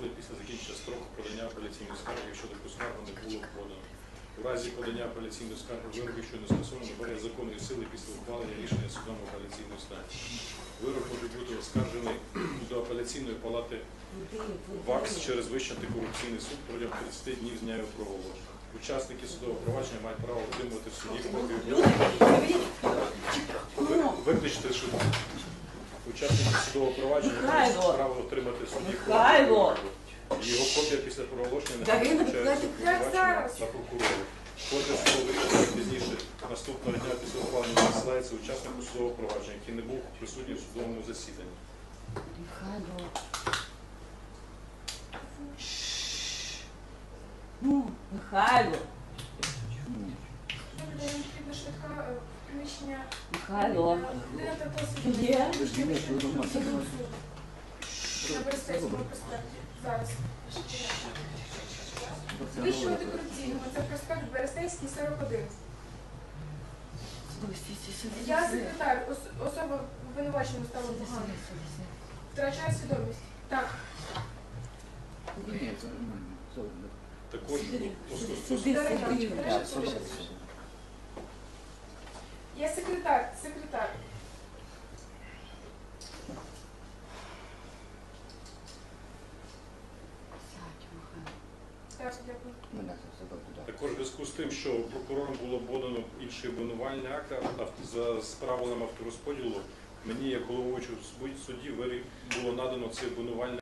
сили після закінчення строку подання апеляційної скарги, якщо таку скаргу не було подано. У разі подання апеляційної скарги вирок, якщо не скасовано, набере законної сили після ухвалення рішення судом апеляційної інстанції. Вирок може бути оскаржений до апеляційної палати ВАКС через Вищий антикорупційний суд протягом 30 днів з дня його проголошення. Учасники судового провадження мають право отримувати в суді копію Виключити, що учасники судового провадження мають Михайло! право отримати в суді Михайло! копію. Його копія після проголошення не як обвинувачення зараз? на прокурора. Копія судового рішення пізніше наступного дня після ухвалення надсилається учаснику судового провадження, який не був присутній в судовому засіданні. Михайло. Ну, Михайло, потрібна швидка е, приміщення. Михайло. Є? На Берестейському проспекті. Зараз. Вищого антикорупційного. Це проспект Берестейський, 41. Я секретар, ос- особа обвинувачена стала погано. Втрачає свідомість. Так. Ні, це нормально. Це добре. Також Сиди, ос- ос- сиди, сиди. Так, все, все, все. Я секретар, секретар. Так, дякую. Мене забрав туди. Також в зв'язку з тим, що прокурором було подано інший обвинувальний акт за правилами авторозподілу, мені як головуючому судді було надано цей обвинувальний